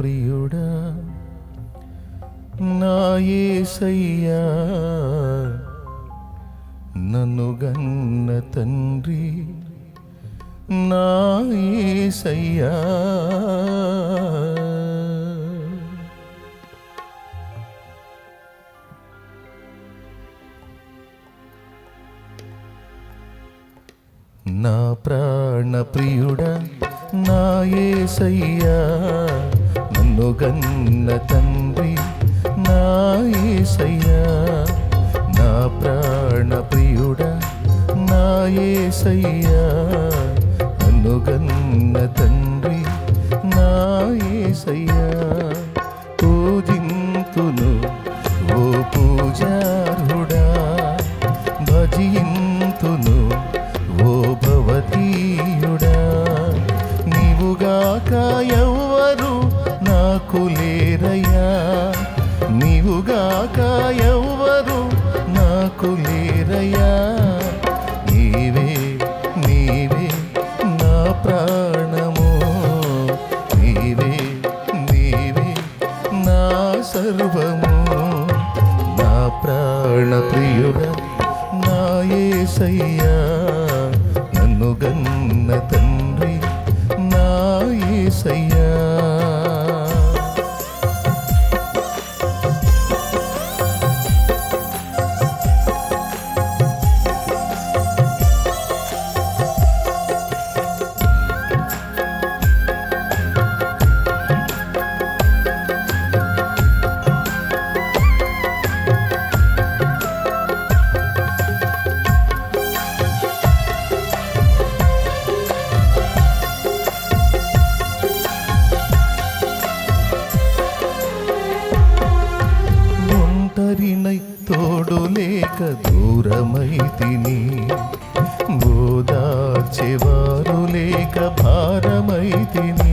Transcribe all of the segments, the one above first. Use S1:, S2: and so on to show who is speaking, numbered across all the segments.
S1: ప్రియుడా నా ఏసయ్యా నన్ను గన్న తండ్రి నా ఏసయ్యా. నా ప్రాణ ప్రియుడా నా ఏసయ్యా నన్ను తండ్రి నా ఏసయ్యా నా ప్రాణ ప్రియుడా నా ఏసయ్యా. నన్ను తండ్రి నా ఏసయ్యా పూజింతును ఓ పూజారుడా భజింతు இசைய తోడు లేక దూరమైతిని తిని ఓదార్చేవారు లేక భారమైతిని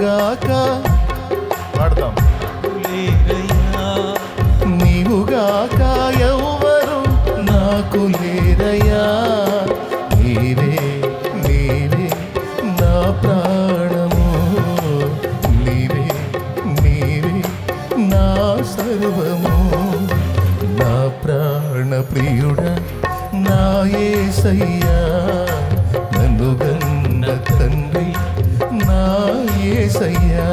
S1: నీవుగాక పాడతాం. నీవుగాక ఎవరు నాకు లేరయ్యా. నీవే నీవే నా ప్రాణము. నీవే నీవే నా సర్వము. నా ప్రాణ ప్రియుడా నా యేసయ్యా నన్ను గన్న తండ్రి నా ఏసయ్యా.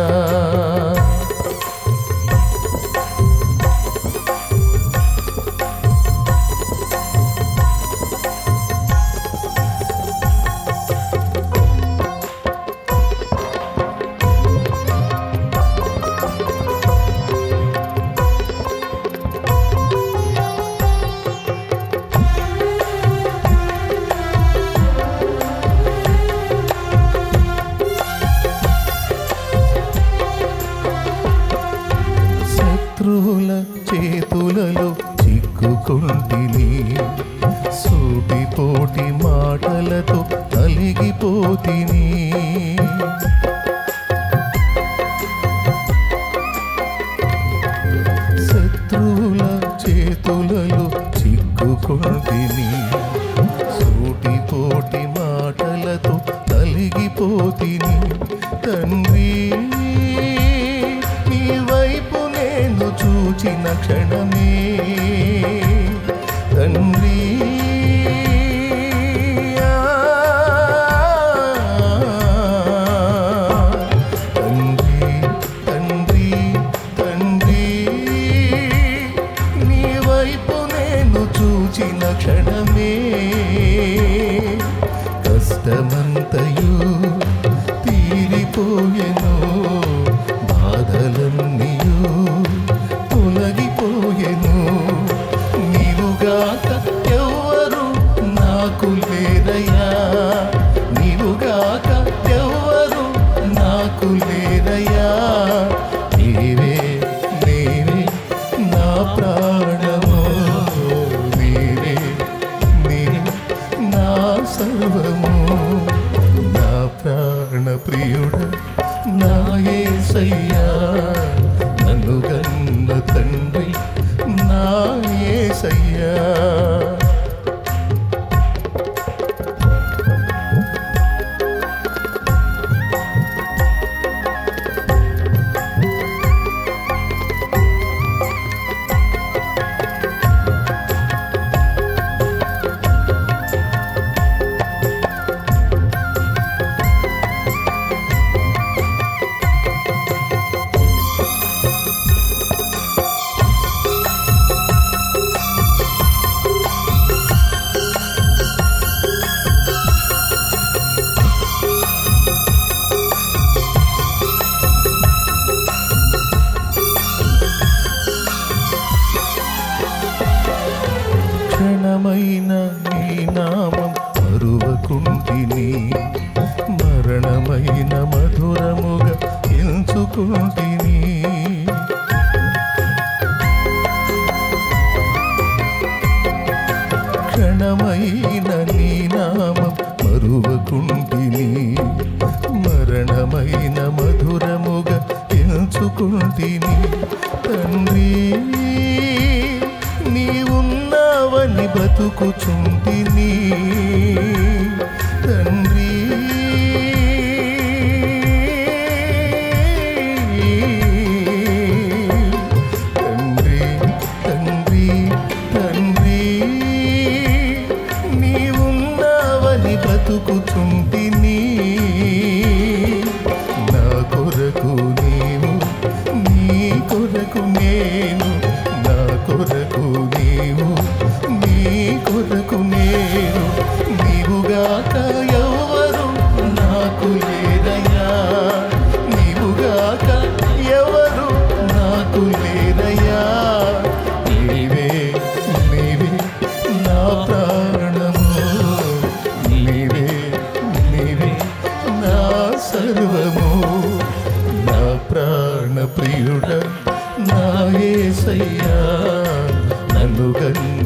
S1: మాటలతో నలిగిపోతిని. శత్రువుల చేతులలో చిక్కుకుంటిని. సూటిపోటి మాటలతో నలిగిపోతిని. తండ్రి నీ వైపు నేను చూచిన క్షణమే. ప్రాణము నీవే నీ నా సర్వము. నా ప్రాణ ప్రియుడ నాయే సయ్యా నన్ను గన్న తండ్రి నాయే సయ్యా బ్రతుకుతిని క్షణమైన నీ నామం మరువకుంటిని. మరణమైన మధురముగ తెలుసుకుంటిని తండ్రి నీవున్నావని బతుకుచుంటిని. తండ్రి ఆశ్రయుడ నాయసయ్యా నన్ను గన్న